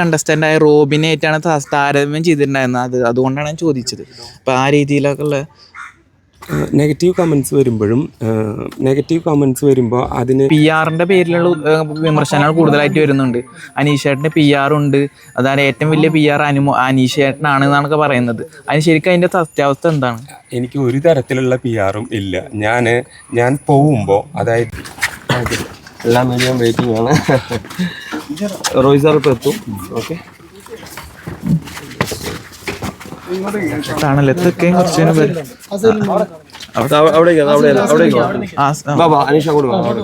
Contestant ആയ റോബിനെ ആയിട്ടാണ് താ- താരതമ്യം ചെയ്തിട്ടുണ്ടായിരുന്നത്. അത് അതുകൊണ്ടാണ് ഞാൻ ചോദിച്ചത്. അപ്പോൾ ആ രീതിയിലൊക്കെ ഉള്ള നെഗറ്റീവ് കമൻസ് വരുമ്പോഴും നെഗറ്റീവ് കമൻസ് വരുമ്പോൾ അതിന് പി ആറിന്റെ പേരിലുള്ള വിമർശനങ്ങൾ കൂടുതലായിട്ട് വരുന്നുണ്ട്. അനീഷേട്ടന് പി ആർ ഉണ്ട്. അതാണ് ഏറ്റവും വലിയ പി ആർ അനുമോ അനീഷേട്ടനാണ് എന്നാണൊക്കെ പറയുന്നത്. അതിന് ശരിക്കും അതിന്റെ സത്യാവസ്ഥ എന്താണ്? എനിക്ക് ഒരു തരത്തിലുള്ള പി ആറും ഇല്ല. ഞാൻ ഞാൻ പോകുമ്പോൾ അതായത് എല്ലാ മീഡിയം വെയിറ്റിംഗ് ആണ്. റോയ് സാർ ഇപ്പോൾ എത്തും. ഓക്കെ ആണല്ലോ ഇതൊക്കെയും കുറച്ച് അവിടേക്ക് അവിടെ അവിടേക്ക് ആ ബാബാ അനീഷ കൂടെ വാ, അവിടെ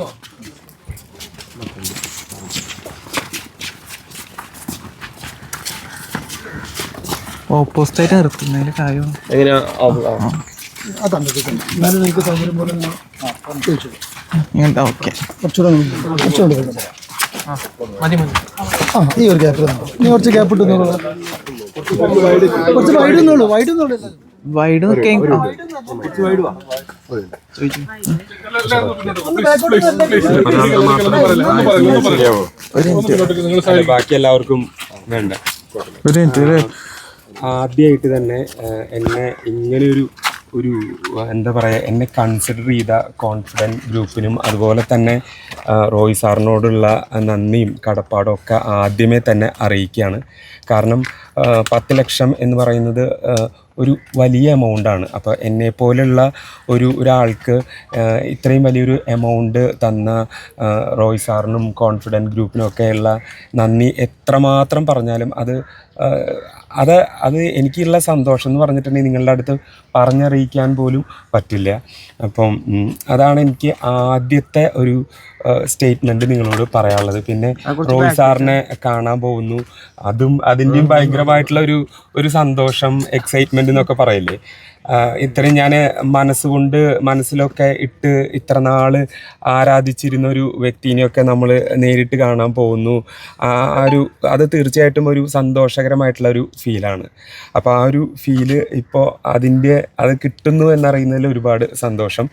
ഓപ്പോസിറ്റ് ആയിട്ട് നിർത്തുന്നതിൽ കാര്യം എങ്ങനെയാ. അതാണ് നിങ്ങൾക്ക് സൗകര്യം പോലെ ഓക്കെ. ഈ ഒരു ഗ്യാപ്പ് ഇനി കുറച്ച് ഗ്യാപ്പ് ഇട്ടുന്നുള്ളൂ കുറച്ച് വൈഡ് ഒന്നുള്ളൂ വൈഡ് ഒന്നുള്ളൂ വൈഡ് ബാക്കി എല്ലാവർക്കും വേണ്ട. ഒരു മിനിറ്റ് ആദ്യമായിട്ട് തന്നെ ആ, എന്നെ ഇങ്ങനെയൊരു ഒരു ആ, എന്താ പറയുക എന്നെ കൺസിഡർ ചെയ്ത കോൺഫിഡന്റ് ഗ്രൂപ്പിനും അതുപോലെ തന്നെ റോയ് സാറിനോടുള്ള നന്ദിയും കടപ്പാടും ഒക്കെ ആദ്യമേ തന്നെ അറിയിക്കുകയാണ്. കാരണം പത്ത് ലക്ഷം എന്ന് പറയുന്നത് ഒരു വലിയ എമൗണ്ടാണ് അപ്പോൾ എന്നെ പോലുള്ള ഒരു ഒരാൾക്ക് ഇത്രയും വലിയൊരു എമൗണ്ട് തന്ന റോയ് സാറിനും കോൺഫിഡന്റ് ഗ്രൂപ്പിനും ഒക്കെയുള്ള നന്ദി എത്രമാത്രം പറഞ്ഞാലും അത് അത് അത് എനിക്കുള്ള സന്തോഷം എന്ന് പറഞ്ഞിട്ടുണ്ടെങ്കിൽ നിങ്ങളുടെ അടുത്ത് പറഞ്ഞറിയിക്കാൻ പോലും പറ്റില്ല. അപ്പം അതാണ് എനിക്ക് ആദ്യത്തെ ഒരു സ്റ്റേറ്റ്മെന്റ് നിങ്ങളോട് പറയാനുള്ളത്. പിന്നെ റോയ് സാറിനെ കാണാൻ പോകുന്നു. അതും അതിന്റെയും ഭയങ്കരമായിട്ടുള്ള ഒരു ഒരു സന്തോഷം എക്സൈറ്റ്മെന്റ് എന്നൊക്കെ പറയില്ലേ? ഇത്രയും ഞാൻ മനസ്സുകൊണ്ട് മനസ്സിലൊക്കെ ഇട്ട് ഇത്ര നാൾ ആരാധിച്ചിരുന്ന ഒരു വ്യക്തിനെയൊക്കെ നമ്മൾ നേരിട്ട് കാണാൻ പോകുന്നു. ആ ഒരു അത് തീർച്ചയായിട്ടും ഒരു സന്തോഷകരമായിട്ടുള്ള ഒരു ഫീലാണ്. അപ്പോൾ ആ ഒരു ഫീൽ ഇപ്പോൾ അതിന്റെ അത് കിട്ടുന്നു എന്നറിയുന്നതിൽ ഒരുപാട് സന്തോഷം.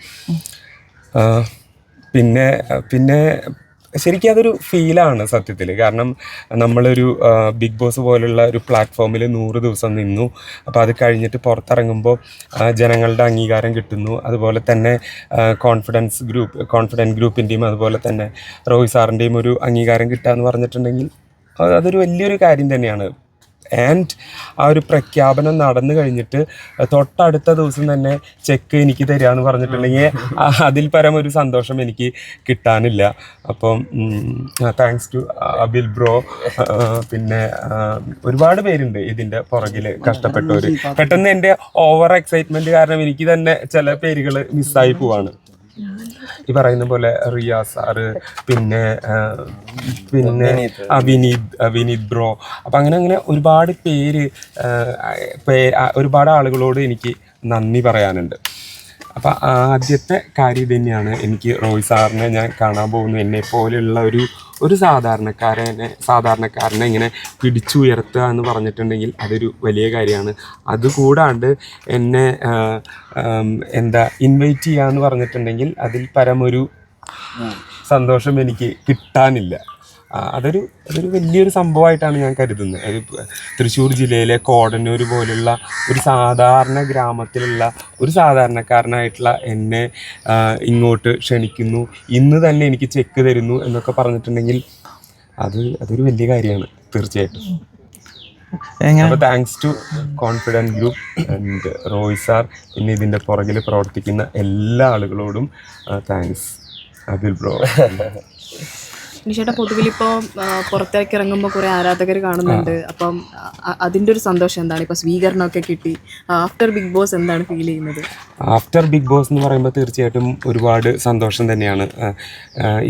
പിന്നെ പിന്നെ ശരിക്കും അതൊരു ഫീലാണ് സത്യത്തിൽ. കാരണം നമ്മളൊരു ബിഗ് ബോസ് പോലുള്ള ഒരു പ്ലാറ്റ്ഫോമിൽ നൂറ് ദിവസം നിന്നു. അപ്പോൾ അത് കഴിഞ്ഞിട്ട് പുറത്തിറങ്ങുമ്പോൾ ജനങ്ങളുടെ അംഗീകാരം കിട്ടുന്നു. അതുപോലെ തന്നെ കോൺഫിഡൻസ് ഗ്രൂപ്പ് കോൺഫിഡന്റ് ഗ്രൂപ്പിന്റെയും അതുപോലെ തന്നെ റോയ് സാറിന്റെയും ഒരു അംഗീകാരം കിട്ടുക എന്ന് പറഞ്ഞിട്ടുണ്ടെങ്കിൽ അതൊരു വലിയൊരു കാര്യം തന്നെയാണ്. ആൻഡ് ആ ഒരു പ്രഖ്യാപനം നടന്നു കഴിഞ്ഞിട്ട് തൊട്ടടുത്ത ദിവസം തന്നെ ചെക്ക് എനിക്ക് തരിക എന്ന് പറഞ്ഞിട്ടുണ്ടെങ്കിൽ അതിൽ പരം ഒരു സന്തോഷം എനിക്ക് കിട്ടാനില്ല. അപ്പം താങ്ക്സ് ടു അബിൽ ബ്രോ പിന്നെ ഒരുപാട് പേരുണ്ട് ഇതിന്റെ പുറകിൽ കഷ്ടപ്പെട്ടവർ പെട്ടെന്ന് എന്റെ ഓവർ എക്സൈറ്റ്മെന്റ് കാരണം എനിക്ക് തന്നെ ചില പേരുകൾ മിസ്സായി പോവാണ്. ഈ പറയുന്ന പോലെ റിയാസ് സാറ് പിന്നെ പിന്നെ വിനീത് വിനീത് ബ്രോ. അപ്പം അങ്ങനെ അങ്ങനെ ഒരുപാട് പേര് ഒരുപാട് ആളുകളോട് എനിക്ക് നന്ദി പറയാനുണ്ട്. അപ്പം ആദ്യത്തെ കാര്യം തന്നെയാണ് എനിക്ക് റോയ് സാറിനെ ഞാൻ കാണാൻ പോകുന്നു എന്നെ പോലെയുള്ള ഒരു ഒരു സാധാരണക്കാരനെ സാധാരണക്കാരനെ ഇങ്ങനെ പിടിച്ചുയർത്തുക എന്ന് പറഞ്ഞിട്ടുണ്ടെങ്കിൽ അതൊരു വലിയ കാര്യമാണ്. അതുകൂടാണ്ട് എന്നെ എന്താ ഇൻവൈറ്റ് ചെയ്യാന്ന് എന്ന് പറഞ്ഞിട്ടുണ്ടെങ്കിൽ അതിൽ പരമൊരു സന്തോഷം എനിക്ക് കിട്ടാനില്ല. അതൊരു അതൊരു വലിയൊരു സംഭവമായിട്ടാണ് ഞാൻ കരുതുന്നത്. തൃശ്ശൂർ ജില്ലയിലെ കോടന്നൂർ പോലുള്ള ഒരു സാധാരണ ഗ്രാമത്തിലുള്ള ഒരു സാധാരണക്കാരനായിട്ടുള്ള എന്നെ ഇങ്ങോട്ട് ക്ഷണിക്കുന്നു. ഇന്ന് തന്നെ എനിക്ക് ചെക്ക് തരുന്നു എന്നൊക്കെ പറഞ്ഞിട്ടുണ്ടെങ്കിൽ അത് അതൊരു വലിയ കാര്യമാണ് തീർച്ചയായിട്ടും. അപ്പോൾ thanks to confident group and Roy sir പിന്നെ ഇതിന്റെ പുറകിൽ പ്രവർത്തിക്കുന്ന എല്ലാ ആളുകളോടും താങ്ക്സ് അബിൽ ബ്രോ. നിഷേട്ട പൊതുവിൽ ഇപ്പോൾ പുറത്തേക്ക് ഇറങ്ങുമ്പോൾ കുറേ ആരാധകർ കാണുന്നുണ്ട്. അപ്പം അതിന്റെ അതിന്റെ ഒരു സന്തോഷം എന്താണ്? ഇപ്പൊ സ്വീകരണം ഒക്കെ കിട്ടി ആഫ്റ്റർ ബിഗ് ബോസ് എന്താണ് ഫീൽ ചെയ്യുന്നത്? ആഫ്റ്റർ ബിഗ് ബോസ് എന്ന് പറയുമ്പോൾ തീർച്ചയായിട്ടും ഒരുപാട് സന്തോഷം തന്നെയാണ്.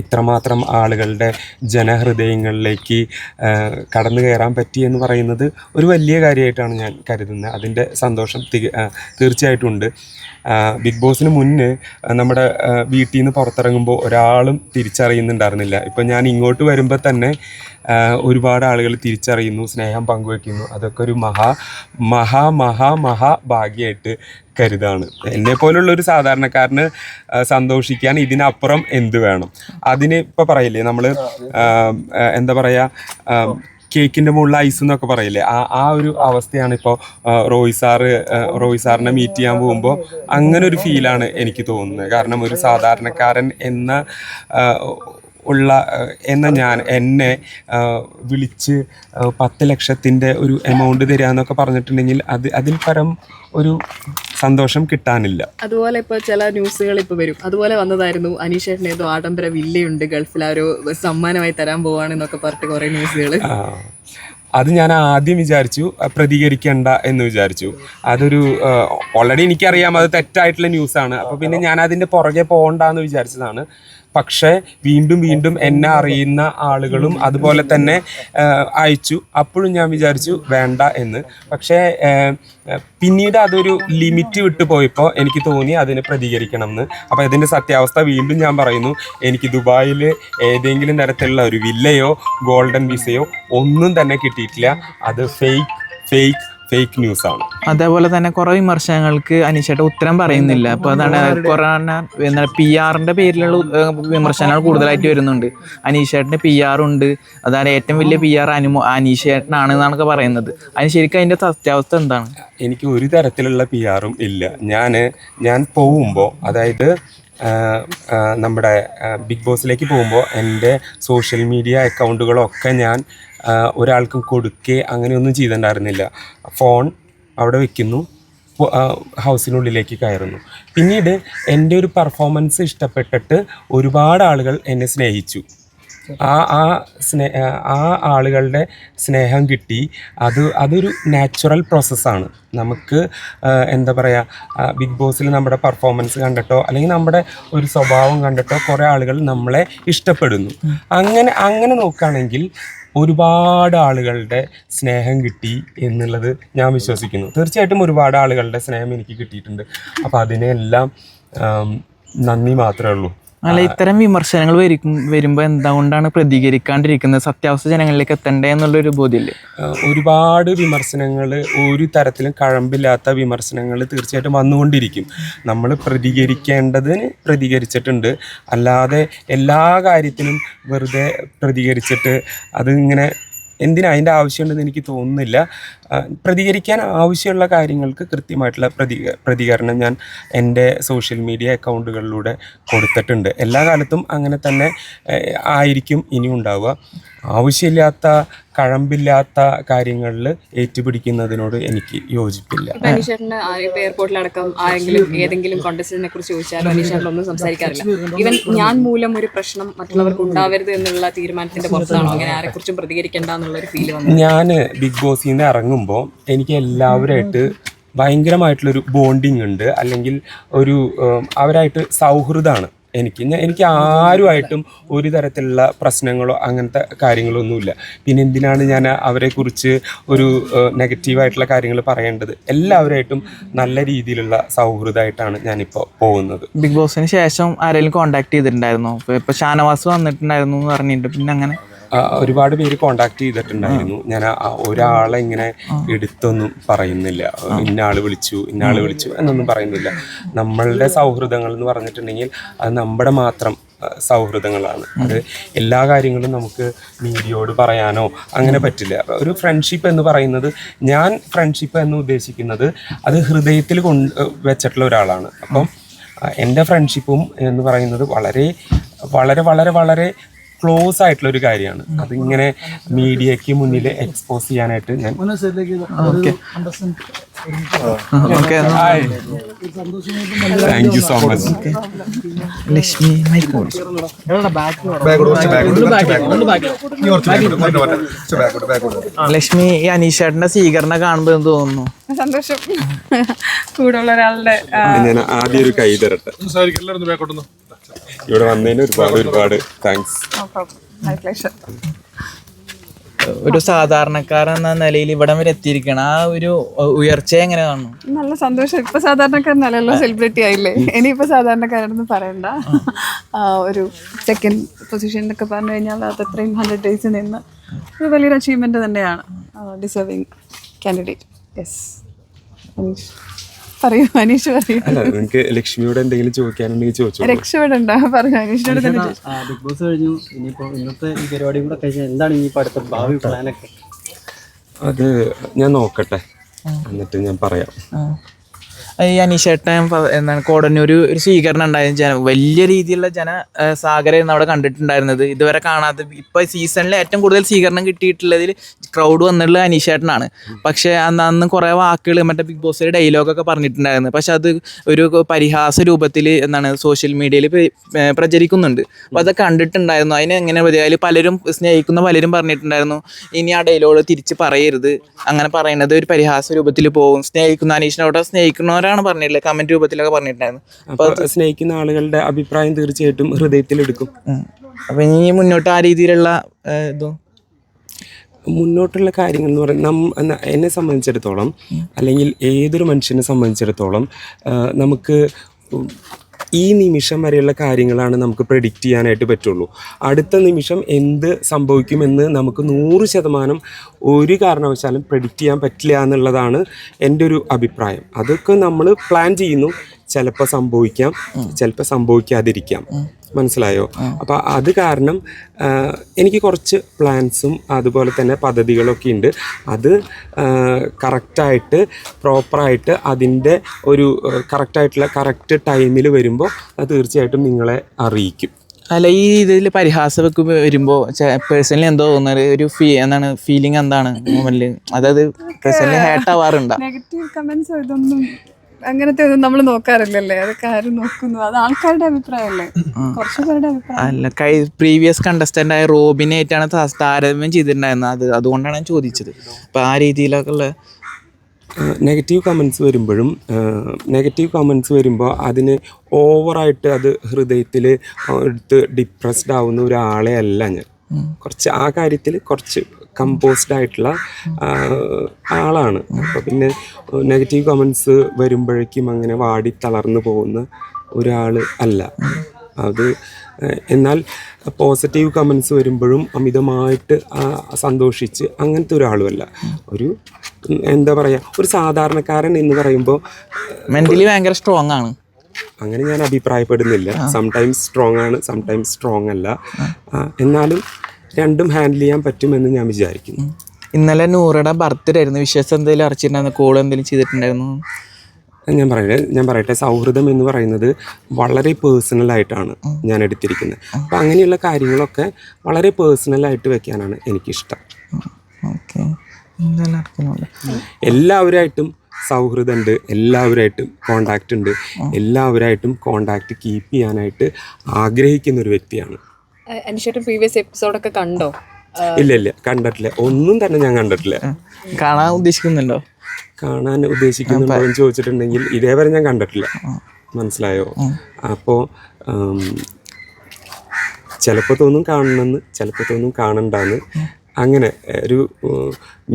ഇത്രമാത്രം ആളുകളുടെ ജനഹൃദയങ്ങളിലേക്ക് കടന്നു കയറാൻ പറ്റി എന്ന് പറയുന്നത് ഒരു വലിയ കാര്യമായിട്ടാണ് ഞാൻ കരുതുന്നത്. അതിന്റെ സന്തോഷം തീർച്ചയായിട്ടും ഉണ്ട്. ബിഗ് ബോസിന് മുന്നേ നമ്മുടെ വീട്ടിൽ നിന്ന് പുറത്തിറങ്ങുമ്പോൾ ഒരാളും തിരിച്ചറിയുന്നുണ്ടായിരുന്നില്ല. ഇപ്പം ഞാൻ ഇങ്ങോട്ട് വരുമ്പോൾ തന്നെ ഒരുപാട് ആളുകൾ തിരിച്ചറിയുന്നു സ്നേഹം പങ്കുവയ്ക്കുന്നു അതൊക്കെ ഒരു മഹാ മഹാ മഹാ മഹാ ഭാഗ്യമായിട്ട് കരുതാണ്. എന്നെ പോലുള്ള ഒരു സാധാരണക്കാരന് സന്തോഷിക്കാൻ ഇതിനപ്പുറം എന്ത് വേണം? അതിന് ഇപ്പോൾ പറയില്ലേ നമ്മൾ എന്താ പറയുക കേക്കിന്റെ മുകളിൽ ഐസ് എന്നൊക്കെ പറയില്ലേ? ആ ആ ഒരു അവസ്ഥയാണ് ഇപ്പോൾ റോയ് സാറ് റോയ് സാറിനെ മീറ്റ് ചെയ്യാൻ പോകുമ്പോൾ അങ്ങനെ ഒരു ഫീലാണ് എനിക്ക് തോന്നുന്നത്. കാരണം ഒരു സാധാരണക്കാരൻ എന്ന ഉള്ള എന്ന ഞാൻ എന്നെ വിളിച്ച് പത്ത് ലക്ഷത്തിന്റെ ഒരു എമൗണ്ട് തരിക എന്നൊക്കെ പറഞ്ഞിട്ടുണ്ടെങ്കിൽ അത് അതിൽ പരം ഒരു സന്തോഷം കിട്ടാനില്ല. അതുപോലെ ഇപ്പോൾ ചില ന്യൂസുകൾ ഇപ്പോൾ വരും. അതുപോലെ വന്നതായിരുന്നു അനീഷേട്ടന് ഏതോ ആഡംബര വില്ലയുണ്ട് ഗൾഫിൽ ഒരു സമ്മാനമായി തരാൻ പോവാണെന്നൊക്കെ പറഞ്ഞിട്ട് കുറേ ന്യൂസുകൾ അത് ഞാൻ ആദ്യം വിചാരിച്ചു പ്രതികരിക്കണ്ട എന്ന് വിചാരിച്ചു. അതൊരു ഓൾറെഡി എനിക്കറിയാം അത് തെറ്റായിട്ടുള്ള ന്യൂസാണ്. അപ്പോൾ പിന്നെ ഞാൻ അതിന്റെ പുറകെ പോകണ്ടെന്ന് വിചാരിച്ചതാണ്. പക്ഷേ വീണ്ടും വീണ്ടും എന്നെ അറിയുന്ന ആളുകളും അതുപോലെ തന്നെ അയച്ചു. അപ്പോഴും ഞാൻ വിചാരിച്ചു വേണ്ട എന്ന്. പക്ഷേ പിന്നീട് അതൊരു ലിമിറ്റ് വിട്ടു പോയപ്പോൾ എനിക്ക് തോന്നി അതിനെ പ്രതികരിക്കണം എന്ന്. അപ്പോൾ ഇതിന്റെ സത്യാവസ്ഥ വീണ്ടും ഞാൻ പറയുന്നു. എനിക്ക് ദുബായിൽ ഏതെങ്കിലും തരത്തിലുള്ള ഒരു വില്ലയോ ഗോൾഡൻ വിസയോ ഒന്നും തന്നെ കിട്ടിയിട്ടില്ല. അത് ഫേക്ക് ഫേക്ക് ഫേക്ക് ന്യൂസ് ആണ്. അതേപോലെ തന്നെ കുറെ വിമർശനങ്ങൾക്ക് അനീഷേട്ട ഉത്തരം പറയുന്നില്ല. അപ്പൊ അതാണ് കുറെ എന്താ പി ആറിന്റെ പേരിലുള്ള വിമർശനങ്ങൾ കൂടുതലായിട്ട് വരുന്നുണ്ട്. അനീഷേട്ടന് പി ആർ ഉണ്ട്. അതാണ് ഏറ്റവും വലിയ പി ആർ അനുമോ അനീഷേട്ടനാണ് എന്നാണൊക്കെ പറയുന്നത്. അതിന് ശരിക്കും അതിന്റെ സത്യാവസ്ഥ എന്താണ്? എനിക്ക് ഒരു തരത്തിലുള്ള പി ആറും ഇല്ല. ഞാൻ ഞാൻ പോകുമ്പോൾ അതായത് നമ്മുടെ ബിഗ് ബോസിലേക്ക് പോകുമ്പോൾ എന്റെ സോഷ്യൽ മീഡിയ അക്കൗണ്ടുകളൊക്കെ ഞാൻ ഒരാൾക്കും കൊടുക്കേ അങ്ങനെയൊന്നും ചെയ്തിട്ടുണ്ടായിരുന്നില്ല. ഫോൺ അവിടെ വെക്കുന്നു ഹൗസിനുള്ളിലേക്ക് കയറുന്നു. പിന്നീട് എന്റെ ഒരു പെർഫോമൻസ് ഇഷ്ടപ്പെട്ടിട്ട് ഒരുപാട് ആളുകൾ എന്നെ സ്നേഹിച്ചു. ആ ആ സ്നേ ആ ആളുകളുടെ സ്നേഹം കിട്ടി. അത് അതൊരു നാച്ചുറൽ പ്രോസസ്സാണ് നമുക്ക് എന്താ പറയുക ബിഗ് ബോസിൽ നമ്മുടെ പെർഫോമൻസ് കണ്ടിട്ടോ അല്ലെങ്കിൽ നമ്മുടെ ഒരു സ്വഭാവം കണ്ടിട്ടോ കുറേ ആളുകൾ നമ്മളെ ഇഷ്ടപ്പെടുന്നു. അങ്ങനെ അങ്ങനെ നോക്കുകയാണെങ്കിൽ ഒരുപാട് ആളുകളുടെ സ്നേഹം കിട്ടി എന്നുള്ളത് ഞാൻ വിശ്വസിക്കുന്നു. തീർച്ചയായിട്ടും ഒരുപാട് ആളുകളുടെ സ്നേഹം എനിക്ക് കിട്ടിയിട്ടുണ്ട്. അപ്പോൾ അതിനെല്ലാം നന്ദി മാത്രമേ ഉള്ളൂ. അല്ല ഇത്തരം വിമർശനങ്ങൾ വരും വരുമ്പോൾ എന്തുകൊണ്ടാണ് പ്രതികരിക്കാണ്ടിരിക്കുന്നത്? സത്യാവസ്ഥ ജനങ്ങളിലേക്ക് എത്തണ്ടേ എന്നുള്ളൊരു ബോധ്യമില്ലേ ഒരുപാട് വിമർശനങ്ങൾ ഒരു തരത്തിലും കഴമ്പില്ലാത്ത വിമർശനങ്ങൾ തീർച്ചയായിട്ടും വന്നുകൊണ്ടിരിക്കും. നമ്മൾ പ്രതികരിക്കേണ്ടതിന് പ്രതികരിച്ചിട്ടുണ്ട്. അല്ലാതെ എല്ലാ കാര്യത്തിനും വെറുതെ പ്രതികരിച്ചിട്ട് അതിങ്ങനെ എന്തിനാ അതിന്റെ ആവശ്യമുണ്ടെന്ന് എനിക്ക് തോന്നുന്നില്ല. പ്രതികരിക്കാൻ ആവശ്യമുള്ള കാര്യങ്ങൾക്ക് കൃത്യമായിട്ടുള്ള പ്രതി പ്രതികരണം ഞാൻ എന്റെ സോഷ്യൽ മീഡിയ അക്കൗണ്ടുകളിലൂടെ കൊടുത്തിട്ടുണ്ട്. എല്ലാ കാലത്തും അങ്ങനെ തന്നെ ആയിരിക്കും ഇനി ഉണ്ടാവുക ആവശ്യമില്ലാത്ത കഴമ്പില്ലാത്ത കാര്യങ്ങളിൽ ഏറ്റുപിടിക്കുന്നതിനോട് എനിക്ക് യോജിപ്പില്ല. എയർപോർട്ടിലടക്കം ആരെങ്കിലും ഏതെങ്കിലും കോണ്ടസ്റ്റിനെ കുറിച്ച് ചോദിച്ചാലും അനീഷേട്ടൻ ഒന്നും സംസാരിക്കാറില്ല. ഇവൻ ഞാൻ മൂലം ഒരു പ്രശ്നം മറ്റുള്ളവർക്ക് ഉണ്ടാവരുത് എന്നുള്ള തീരുമാനത്തിന്റെ പുറത്താണോ? അങ്ങനെ ആരെക്കുറിച്ചും പ്രതികരിക്കേണ്ട എന്നുള്ള ഒരു ഫീൽ വന്നു. ഞാൻ ബിഗ് ബോസിൽ നിന്ന് ഇറങ്ങുമ്പോൾ എനിക്ക് എല്ലാവരുമായിട്ട് ഭയങ്കരമായിട്ടുള്ളൊരു ബോണ്ടിങ് ഉണ്ട്. അല്ലെങ്കിൽ ഒരു അവരായിട്ട് സൗഹൃദമാണ് എനിക്ക് എനിക്ക് ആരുമായിട്ടും ഒരു തരത്തിലുള്ള പ്രശ്നങ്ങളോ അങ്ങനത്തെ കാര്യങ്ങളൊന്നുമില്ല. പിന്നെ എന്തിനാണ് ഞാൻ അവരെക്കുറിച്ച് ഒരു നെഗറ്റീവായിട്ടുള്ള കാര്യങ്ങൾ പറയേണ്ടത്? എല്ലാവരുമായിട്ടും നല്ല രീതിയിലുള്ള സൗഹൃദമായിട്ടാണ് ഞാനിപ്പോൾ പോകുന്നത്. ബിഗ് ബോസിന് ശേഷം ആരെങ്കിലും കോണ്ടാക്ട് ചെയ്തിട്ടുണ്ടായിരുന്നോ? ഇപ്പൊ ഷാനവാസ് വന്നിട്ടുണ്ടായിരുന്നു എന്ന് പറഞ്ഞിട്ട് പിന്നെ അങ്ങനെ? ഒരുപാട് പേര് കോണ്ടാക്ട് ചെയ്തിട്ടുണ്ടായിരുന്നു. ഞാൻ ഒരാളെ ഇങ്ങനെ എടുത്തൊന്നും പറയുന്നില്ല. ഇന്ന ആൾ വിളിച്ചു ഇന്ന ആൾ വിളിച്ചു എന്നൊന്നും പറയുന്നില്ല. നമ്മളുടെ സൗഹൃദങ്ങൾ എന്ന് പറഞ്ഞിട്ടുണ്ടെങ്കിൽ അത് നമ്മുടെ മാത്രം സൗഹൃദങ്ങളാണ്. അത് എല്ലാ കാര്യങ്ങളും നമുക്ക് മീഡിയയോട് പറയാനോ അങ്ങനെ പറ്റില്ല. ഒരു ഫ്രണ്ട്ഷിപ്പ് എന്ന് പറയുന്നത് ഞാൻ ഫ്രണ്ട്ഷിപ്പ് എന്ന് ഉദ്ദേശിക്കുന്നത് അത് ഹൃദയത്തിൽ കൊണ്ട് വെച്ചിട്ടുള്ള ഒരാളാണ്. അപ്പം എന്റെ ഫ്രണ്ട്ഷിപ്പും എന്ന് പറയുന്നത് വളരെ വളരെ വളരെ വളരെ ക്ലോസ് ആയിട്ടുള്ള ഒരു കാര്യമാണ് അതിങ്ങനെ മീഡിയക്ക് മുന്നിൽ എക്സ്പോസ് ചെയ്യാനായിട്ട് ഞാൻ thank you so much Lakshmi ഈ അനീഷേട്ടന്റെ സ്വീകരണം കാണുമ്പോൾ എന്ത് തോന്നുന്നു? സന്തോഷം. കൂടുള്ള ഒരാളുടെ ഞാൻ ആദ്യം ഒരു കൈ തരട്ടെ. ഇവിടെ വന്നതിന് ഒരുപാട് ഒരുപാട് താങ്ക്സ് ഒരു സാധാരണക്കാരൻ എന്ന നിലയിൽ ഇവിടം വരെ എത്തിയിരിക്കണം ആ ഒരു ഉയർച്ച എങ്ങനെ കാണുന്നു? നല്ല സന്തോഷം. ഇപ്പൊ സാധാരണക്കാരനല്ലല്ലോ സെലിബ്രിറ്റി ആയില്ലേ? ഇനിയിപ്പോ സാധാരണക്കാരനൊന്നും പറയണ്ട. ഒരു സെക്കൻഡ് പൊസിഷൻ എന്നൊക്കെ പറഞ്ഞു കഴിഞ്ഞാൽ അത് അത്രയും ഹൺഡ്രഡ് ഡേയ്സ് നിന്ന് ഒരു വലിയൊരു അച്ചീവ്മെന്റ് തന്നെയാണ് ഡിസേർവിങ് കാൻഡിഡേറ്റ് യെസ് പറയൂ അനീഷ് പറയൂ. അല്ല നിങ്ങൾക്ക് ലക്ഷ്മിയോട് എന്തെങ്കിലും ചോദിക്കാനുണ്ടെങ്കിൽ ചോദിച്ചോ രക്ഷപ്പെടണ്ട പറയൂ അനീഷിനോട് തന്നെ ചോദിച്ചു ബിഗ് ബോസ് കഴിഞ്ഞു. ഇനിയിപ്പോ ഇന്നത്തെ ഈ പരിപാടിയും കൂടെ കഴിഞ്ഞാൽ എന്താണ് ഇനിയിപ്പോ അടുത്ത ഭാവി പ്ലാനൊക്കെ? അത് ഞാൻ നോക്കട്ടെ. എന്നിട്ട് ഞാൻ പറയാം. ആ. ഈ അനീഷേട്ടൻ എന്താണ് കോടന്നൂർ ഒരു സ്വീകരണം ഉണ്ടായിരുന്നു. ജന വലിയ രീതിയിലുള്ള ജന സാഗരമായിരുന്നു അവിടെ കണ്ടിട്ടുണ്ടായിരുന്നത്. ഇതുവരെ കാണാത്ത ഇപ്പൊ സീസണിൽ ഏറ്റവും കൂടുതൽ സ്വീകരണം കിട്ടിയിട്ടുള്ളതിൽ ക്രൗഡ് വന്നിട്ടുള്ള അനീഷേട്ടനാണ് പക്ഷെ അന്ന് അന്ന് കുറേ വാക്കുകൾ മറ്റേ ബിഗ് ബോസിൽ ഡയലോഗൊക്കെ പറഞ്ഞിട്ടുണ്ടായിരുന്നു. പക്ഷെ അത് ഒരു പരിഹാസ രൂപത്തിൽ എന്താണ് സോഷ്യൽ മീഡിയയിൽ പ്രചരിക്കുന്നുണ്ട്. അപ്പോൾ അത് കണ്ടിട്ടുണ്ടായിരുന്നു. അതിനെ എങ്ങനെ? അതിൽ പലരും സ്നേഹിക്കുന്ന പലരും പറഞ്ഞിട്ടുണ്ടായിരുന്നു. ഇനി ആ ഡയലോഗ് തിരിച്ച് പറയരുത്. അങ്ങനെ പറയുന്നത് ഒരു പരിഹാസ രൂപത്തിൽ പോകും. സ്നേഹിക്കുന്ന അനീഷിനോട് സ്നേഹിക്കുന്നവരാണ് പറഞ്ഞിട്ടില്ല കമന്റ് രൂപത്തിലൊക്കെ പറഞ്ഞിട്ടുണ്ടായിരുന്നു. അപ്പൊ സ്നേഹിക്കുന്ന ആളുകളുടെ അഭിപ്രായം തീർച്ചയായിട്ടും ഹൃദയത്തിലെടുക്കും എടുക്കും. അപ്പൊ ഇനി മുന്നോട്ട് ആ രീതിയിലുള്ള ഇതും? മുന്നോട്ടുള്ള കാര്യങ്ങൾ എന്ന് പറയുന്നത് നം എന്നെ സംബന്ധിച്ചിടത്തോളം അല്ലെങ്കിൽ ഏതൊരു മനുഷ്യനെ സംബന്ധിച്ചിടത്തോളം നമുക്ക് ഈ നിമിഷം വരെയുള്ള കാര്യങ്ങളാണ് നമുക്ക് പ്രെഡിക്റ്റ് ചെയ്യാനായിട്ട് പറ്റുള്ളൂ. അടുത്ത നിമിഷം എന്ത് സംഭവിക്കുമെന്ന് നമുക്ക് നൂറ് ശതമാനം ഒരു കാരണവശാലും പ്രെഡിക്റ്റ് ചെയ്യാൻ പറ്റില്ല എന്നുള്ളതാണ് എന്റെ ഒരു അഭിപ്രായം. അതൊക്കെ നമ്മൾ പ്ലാൻ ചെയ്യുന്നു. ചിലപ്പോൾ സംഭവിക്കാം. ചിലപ്പോൾ സംഭവിക്കാതിരിക്കാം. മനസ്സിലായോ? അപ്പോൾ അത് കാരണം എനിക്ക് കുറച്ച് പ്ലാൻസും അതുപോലെ തന്നെ പദ്ധതികളൊക്കെ ഉണ്ട്. അത് കറക്റ്റായിട്ട് പ്രോപ്പറായിട്ട് അതിന്റെ ഒരു കറക്റ്റായിട്ടുള്ള കറക്റ്റ് ടൈമിൽ വരുമ്പോൾ അത് തീർച്ചയായിട്ടും നിങ്ങളെ അറിയിക്കും. അല്ല ഈ ഇതിൽ പരിഹാസം വെക്ക് വരുമ്പോൾ പേഴ്സണലി എന്തോ തോന്നുന്നത്? ഒരു ഫീ എന്താണ്? ഫീലിംഗ് എന്താണ്? മൊമെന്റിൽ അതായത് പേഴ്സണലി ഹേർട്ട് ആവാറുണ്ടോ? നെഗറ്റീവ് കമന്റ്സ് ഇതൊന്നും അങ്ങനത്തെ ഒന്നും നമ്മൾ നോക്കാറില്ലല്ലേ? അതൊക്കെ ആരും നോക്കുന്നു. അത് ആൾക്കാരുടെ അഭിപ്രായമല്ലേ? കുറച്ച് പേരുടെ അഭിപ്രായം. അല്ല കൈ പ്രീവിയസ് കണ്ടസ്റ്റന്റ് ആയ റോബിനെ ആയിട്ടാണ് താരതമ്യം ചെയ്തിട്ടുണ്ടായിരുന്നത്. അത് അതുകൊണ്ടാണ് ഞാൻ ചോദിച്ചത്. അപ്പൊ ആ രീതിയിലൊക്കെ നെഗറ്റീവ് കമൻസ് വരുമ്പോഴും നെഗറ്റീവ് കമൻസ് വരുമ്പോൾ അതിന് ഓവറായിട്ട് അത് ഹൃദയത്തിൽ എടുത്ത് ഡിപ്രസ്ഡ് ആവുന്ന ഒരാളെ അല്ല ഞാൻ. കുറച്ച് ആ കാര്യത്തിൽ കുറച്ച് കമ്പോസ്ഡ് ആയിട്ടുള്ള ആളാണ്. അപ്പോൾ പിന്നെ നെഗറ്റീവ് കമൻസ് വരുമ്പോഴേക്കും അങ്ങനെ വാടി തളർന്നു പോകുന്ന ഒരാൾ അല്ല. അത് എന്നാൽ പോസിറ്റീവ് കമൻസ് വരുമ്പോഴും അമിതമായിട്ട് സന്തോഷിച്ച് അങ്ങനത്തെ ഒരാളുമല്ല ഒരു എന്താ പറയാ ഒരു സാധാരണക്കാരൻ എന്ന് പറയുമ്പോൾ മെന്റലി ഭയങ്കര സ്ട്രോങ് ആണ്. അങ്ങനെ ഞാൻ അഭിപ്രായപ്പെടുന്നില്ല. സംടൈംസ് സ്ട്രോങ് ആണ് സംടൈംസ് സ്ട്രോങ് അല്ല. എന്നാലും രണ്ടും ഹാൻഡിൽ ചെയ്യാൻ പറ്റുമെന്ന് ഞാൻ വിചാരിക്കുന്നു. ഇന്നലെ നൂറയുടെ ബർത്ത്ഡേ ആയിരുന്നു. വിശ്വാസം എന്തെങ്കിലും അറച്ചിട്ടുണ്ടായിരുന്നു കോൾ എന്തെങ്കിലും ചെയ്തിട്ടുണ്ടായിരുന്നു? ഞാൻ പറയട്ടെ ഞാൻ പറയട്ടെ. സൗഹൃദം എന്ന് പറയുന്നത് വളരെ പേഴ്സണലായിട്ടാണ് ഞാൻ എടുത്തിരിക്കുന്നത്. അപ്പം അങ്ങനെയുള്ള കാര്യങ്ങളൊക്കെ വളരെ പേഴ്സണലായിട്ട് വെക്കാനാണ് എനിക്കിഷ്ടം. ഓക്കെ. എല്ലാവരായിട്ടും സൗഹൃദമുണ്ട് എല്ലാവരായിട്ടും കോണ്ടാക്റ്റ് ഉണ്ട് എല്ലാവരായിട്ടും കോണ്ടാക്ട് കീപ്പ് ചെയ്യാനായിട്ട് ആഗ്രഹിക്കുന്ന ഒരു വ്യക്തിയാണ് പ്രീവിയസ് എപ്പിസോഡൊക്കെ കണ്ടോ? ഇല്ല ഇല്ല കണ്ടിട്ടില്ല. ഒന്നും തന്നെ ഞാൻ കണ്ടിട്ടില്ല. കാണാൻ ഉദ്ദേശിക്കുന്നുണ്ടോ? കാണാൻ ഉദ്ദേശിക്കുന്നുണ്ടോ എന്ന് ചോദിച്ചിട്ടുണ്ടെങ്കിൽ ഇതേവരെ ഞാൻ കണ്ടിട്ടില്ല. മനസ്സിലായോ? അപ്പോ ചിലപ്പോ തോന്നും കാണണമെന്ന് ചിലപ്പോ തോന്നും കാണണ്ടെന്ന്. അങ്ങനെ ഒരു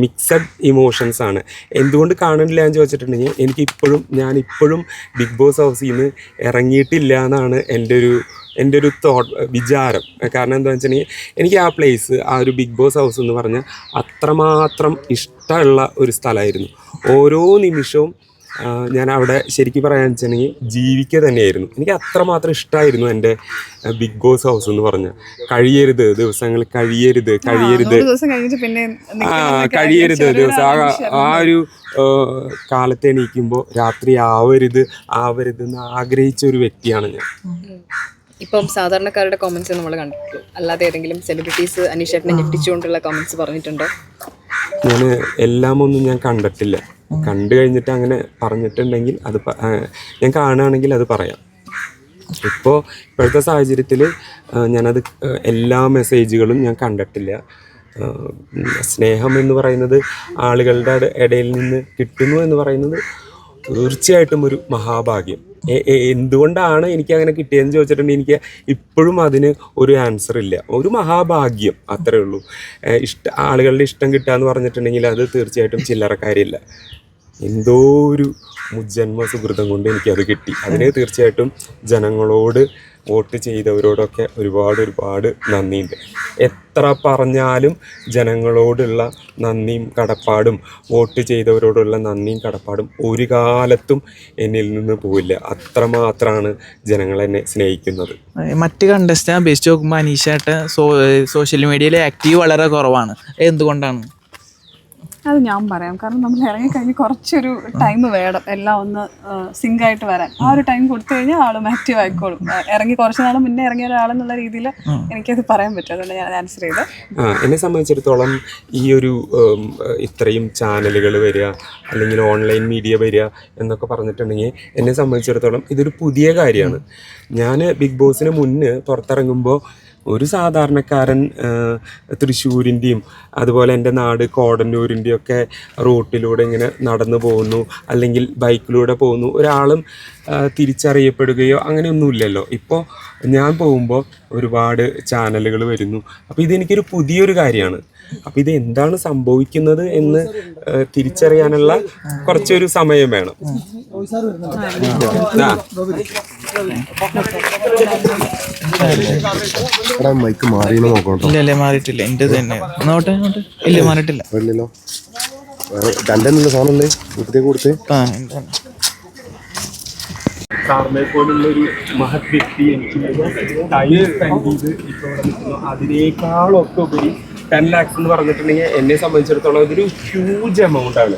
മിക്സഡ് ഇമോഷൻസ് ആണ്. എന്തുകൊണ്ട് കാണുന്നില്ല എന്ന് ചോദിച്ചിട്ടുണ്ടെങ്കിൽ എനിക്കിപ്പോഴും ഞാൻ ഇപ്പോഴും ബിഗ് ബോസ് ഹൗസിൽ നിന്ന് ഇറങ്ങിയിട്ടില്ല എന്നാണ് എന്റെ ഒരു എന്റെ ഒരു തോട്ട് വിചാരം. കാരണം എന്താ വെച്ചിട്ടുണ്ടെങ്കിൽ എനിക്ക് ആ പ്ലേസ് ആ ഒരു ബിഗ് ബോസ് ഹൗസ് എന്ന് പറഞ്ഞാൽ അത്രമാത്രം ഇഷ്ടമുള്ള ഒരു സ്ഥലമായിരുന്നു. ഓരോ നിമിഷവും ഞാൻ അവിടെ ശരിക്കും പറയാന്ന് വെച്ചിട്ടുണ്ടെങ്കിൽ ജീവിക്കുക തന്നെയായിരുന്നു. എനിക്ക് അത്രമാത്രം ഇഷ്ടമായിരുന്നു എന്റെ ബിഗ് ബോസ് ഹൗസ് എന്ന് പറഞ്ഞാൽ കഴിയരുത് ദിവസങ്ങൾ കഴിയരുത് കഴിയരുത്. നൂറ് ദിവസം കഴിഞ്ഞിട്ട് പിന്നെ ആ കഴിയരുത് ദിവസം. ആ ആ ഒരു കാലത്ത് എണീക്കുമ്പോൾ രാത്രി ആവരുത് ആവരുത് എന്ന് ആഗ്രഹിച്ച ഒരു വ്യക്തിയാണ് ഞാൻ. ഇപ്പം സാധാരണക്കാരുടെ കോമൻസ് നമ്മൾ കണ്ടിട്ടുള്ളൂ. അല്ലാതെ ഏതെങ്കിലും സെലിബ്രിറ്റീസ് അനീഷേട്ടനെ ഞെട്ടിച്ചുകൊണ്ടുള്ള കോമൻസ് പറഞ്ഞിട്ടുണ്ടോ? ഞാൻ എല്ലാം ഒന്നും ഞാൻ കണ്ടിട്ടില്ല. കണ്ടു കഴിഞ്ഞിട്ട് അങ്ങനെ പറഞ്ഞിട്ടുണ്ടെങ്കിൽ അത് ഞാൻ കാണുകയാണെങ്കിൽ അത് പറയാം. ഇപ്പോൾ ഇപ്പോഴത്തെ സാഹചര്യത്തിൽ ഞാനത് എല്ലാ മെസ്സേജുകളും ഞാൻ കണ്ടിട്ടില്ല. സ്നേഹം എന്ന് പറയുന്നത് ആളുകളുടെ ഇടയിൽ നിന്ന് കിട്ടുന്നു എന്ന് പറയുന്നത് തീർച്ചയായിട്ടും ഒരു മഹാഭാഗ്യം. എന്തുകൊണ്ടാണ് എനിക്ക് അങ്ങനെ കിട്ടിയതെന്ന് ചോദിച്ചിട്ടുണ്ടെങ്കിൽ എനിക്ക് ഇപ്പോഴും അതിന് ഒരു ആൻസർ ഇല്ല. ഒരു മഹാഭാഗ്യം അത്രേ ഉള്ളൂ. ഇഷ്ട ആളുകളുടെ ഇഷ്ടം കിട്ടുക എന്ന് പറഞ്ഞിട്ടുണ്ടെങ്കിൽ അത് തീർച്ചയായിട്ടും ചില്ലറ കാര്യമില്ല. എന്തോ ഒരു മുജന്മ സുഹൃതം കൊണ്ട് എനിക്കത് കിട്ടി. അതിന് തീർച്ചയായിട്ടും ജനങ്ങളോട് വോട്ട് ചെയ്തവരോടൊക്കെ ഒരുപാട് ഒരുപാട് നന്ദിയുണ്ട്. എത്ര പറഞ്ഞാലും ജനങ്ങളോടുള്ള നന്ദിയും കടപ്പാടും വോട്ട് ചെയ്തവരോടുള്ള നന്ദിയും കടപ്പാടും ഒരു കാലത്തും എന്നിൽ നിന്ന് പോവില്ല. അത്രമാത്രമാണ് ജനങ്ങൾ എന്നെ സ്നേഹിക്കുന്നത്. മറ്റ് കണ്ടസ്റ്റിനെ അപേക്ഷിച്ച് നോക്കുമ്പോൾ സോ സോഷ്യൽ മീഡിയയിൽ ആക്റ്റീവ് വളരെ കുറവാണ്. എന്തുകൊണ്ടാണ്? അത് ഞാൻ പറയാം. കാരണം നമ്മൾ ഇറങ്ങിക്കഴിഞ്ഞ് കുറച്ചൊരു ടൈം വേണം. എല്ലാം ഒന്ന് സിങ്ക് ആയിട്ട് വരാൻ. ആ ഒരു ടൈം കൊടുത്തു കഴിഞ്ഞാൽ ആളും ആക്റ്റീവ് ആയിക്കോളും. ഇറങ്ങി കുറച്ച് നാൾ മുന്നേ ഇറങ്ങിയ ഒരാളെന്നുള്ള രീതിയിൽ എനിക്കത് പറയാൻ പറ്റും. അതുകൊണ്ട് ഞാൻ ആൻസർ ചെയ്ത്. എന്നെ സംബന്ധിച്ചിടത്തോളം ഈ ഒരു ഇത്രയും ചാനലുകൾ വരിക അല്ലെങ്കിൽ ഓൺലൈൻ മീഡിയ വരിക എന്നൊക്കെ പറഞ്ഞിട്ടുണ്ടെങ്കിൽ എന്നെ സംബന്ധിച്ചിടത്തോളം ഇതൊരു പുതിയ കാര്യമാണ്. ഞാൻ ബിഗ് ബോസിന് മുന്നേ പുറത്തിറങ്ങുമ്പോൾ ഒരു സാധാരണക്കാരൻ തൃശ്ശൂരിന്റെയും അതുപോലെ എന്റെ നാട് കോടന്നൂരിന്റെയും ഒക്കെ റോട്ടിലൂടെ ഇങ്ങനെ നടന്നു പോകുന്നു അല്ലെങ്കിൽ ബൈക്കിലൂടെ പോകുന്നു. ഒരാളും തിരിച്ചറിയപ്പെടുകയോ അങ്ങനെയൊന്നുമില്ലല്ലോ. ഇപ്പോൾ ഞാൻ പോകുമ്പോൾ ഒരുപാട് ചാനലുകൾ വരുന്നു. അപ്പോൾ ഇതെനിക്കൊരു പുതിയൊരു കാര്യമാണ്. അപ്പോൾ ഇത് എന്താണ് സംഭവിക്കുന്നത് എന്ന് തിരിച്ചറിയാനുള്ള കുറച്ചൊരു സമയം വേണം. മൈക്ക് ഇല്ല മാറിയിട്ടില്ല. എന്റെ തന്നെ നോട്ടെ നോട്ടെ ഇല്ല മാറിയിട്ടില്ല. രണ്ടെന്നുള്ള സാധനമല്ലേ കൊടുത്ത്. ആ. സാറിനെ പോലുള്ള ഒരു മഹത് വ്യക്തി എനിക്ക് ടൈം സ്പെൻഡ് ചെയ്ത് ഇപ്പോൾ ഇവിടെ നിൽക്കുന്നു അതിനേക്കാളൊക്കെ ഉപരി ടെൻ ലാക്സ് എന്ന് പറഞ്ഞിട്ടുണ്ടെങ്കിൽ എന്നെ സംബന്ധിച്ചിടത്തോളം ഇതൊരു ഹ്യൂജ് എമൗണ്ട് ആണ്.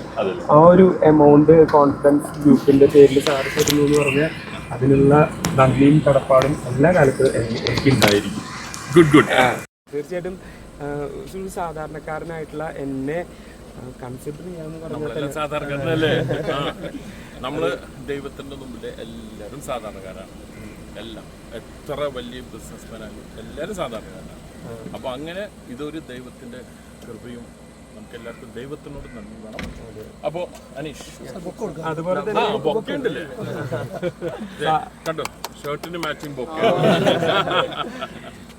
ആ ഒരു എമൗണ്ട് കോൺഫിഡൻസ് ഗ്രൂപ്പിന്റെ പേരിൽ സാർ തരുന്നു എന്ന് പറഞ്ഞാൽ അതിനുള്ള നന്ദിയും കടപ്പാടും എല്ലാ കാലത്തും എനി- എനിക്കുണ്ടായിരിക്കും. ഗുഡ് ഗുഡ് തീർച്ചയായിട്ടും ഒരു സാധാരണക്കാരനായിട്ടുള്ള എന്നെ കൺസിഡർ ചെയ്യാന്ന് പറഞ്ഞാൽ നമ്മൾ ദൈവത്തിന്റെ മുമ്പിൽ എല്ലാവരും സാധാരണക്കാരാണ്. എല്ലാം. എത്ര വലിയ ബിസിനസ്മാനായാലും എല്ലാരും എല്ലാവരും സാധാരണക്കാരാണ്. അപ്പൊ അങ്ങനെ ഇതൊരു ദൈവത്തിന്റെ കൃപയും നമുക്ക് എല്ലാവർക്കും ദൈവത്തിനോട് നന്ദി വേണം. അപ്പോ അനീഷ്. ബൊക്കെ ഉണ്ടല്ലേ കണ്ടോ? ഷർട്ടിന് മാച്ചിങ് ബൊക്കെ.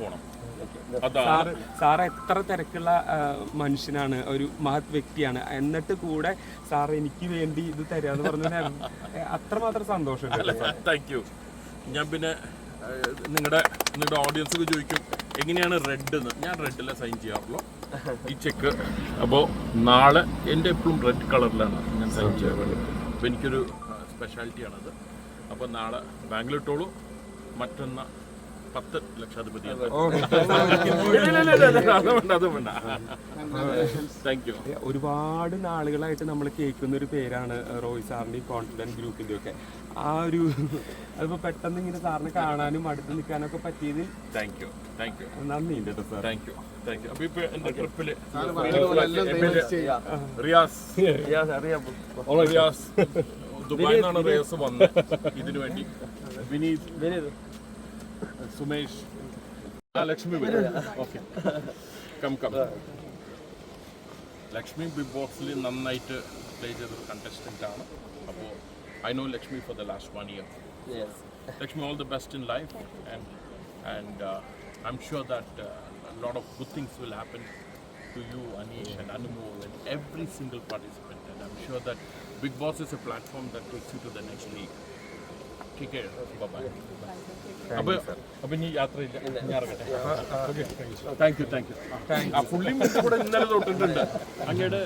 പോണം. സാർ എത്ര തിരക്കുള്ള മനുഷ്യനാണ് ഒരു മഹത് വ്യക്തിയാണ്. എന്നിട്ട് കൂടെ സാർ എനിക്ക് വേണ്ടി ഇത് തരാന്ന് പറഞ്ഞാൽ അത്രമാത്രം സന്തോഷം. താങ്ക് യു ഞാൻ പിന്നെ നിങ്ങളുടെ നിങ്ങളുടെ ഓഡിയൻസ് ചോദിക്കും എങ്ങനെയാണ് റെഡ് എന്ന് ഞാൻ റെഡിലെ സൈൻ ചെയ്യാറുള്ളൂ. ഈ ചെക്ക് അപ്പോൾ നാളെ എന്റെ എപ്പോഴും റെഡ് കളറിലാണ് ഞാൻ സൈൻ ചെയ്യാറുള്ളത്. അപ്പോൾ എനിക്കൊരു സ്പെഷ്യാലിറ്റിയാണത് അപ്പോൾ നാളെ ബാംഗ്ലൂർ ഇട്ടോളൂ മറ്റൊന്ന് പത്ത് ലക്ഷാധിപതി ഒരുപാട് നാളുകളായിട്ട് നമ്മൾ കേൾക്കുന്ന ഒരു പേരാണ് റോയ് സാറിന്റെ കോൺഫിഡൻസ് ഗ്രൂപ്പിന്റെ ഒക്കെ. ആ ഒരു അതിപ്പോ പെട്ടെന്ന് ഇങ്ങനെ സാറിനെ കാണാനും അടുത്ത് നിൽക്കാനൊക്കെ പറ്റിയത് താങ്ക് യു താങ്ക് യു നന്ദിയുണ്ട് കേട്ടോ sir thank you thank you അപ്പൊ ഇപ്പൊ എന്റെ ട്രിപ്പിൽ റിയാസ്. റിയാസ് ദുബായിൽ നിന്നാണ് റിയാസ് വന്നത്. ഇതിനു വേണ്ടി. വിനീത്. സുമേഷ് ആ Lakshmi okay come come Lakshmi big ബോക്സിൽ നന്നായിട്ട് പ്ലേ ചെയ്തൊരു കണ്ടസ്റ്റന്റ് ആണ് അപ്പോൾ I know Lakshmi for the last one year Lakshmi, all the best in life, and and uh, I'm sure that uh, a lot of good things will happen to you, Anish, and Anumol, and every single participant. And I'm sure that Big Boss is a platform that takes you to the next league. Take care. Bye bye. അപ്പൊ അപ്പൊ ഇനി യാത്രയില്ല. ഞാൻ ഇറങ്ങട്ടെ. Thank you thank you ആ പുള്ളിയും കൂടെ ഇന്നലെ തൊട്ടിട്ടുണ്ട്. അങ്ങയുടെ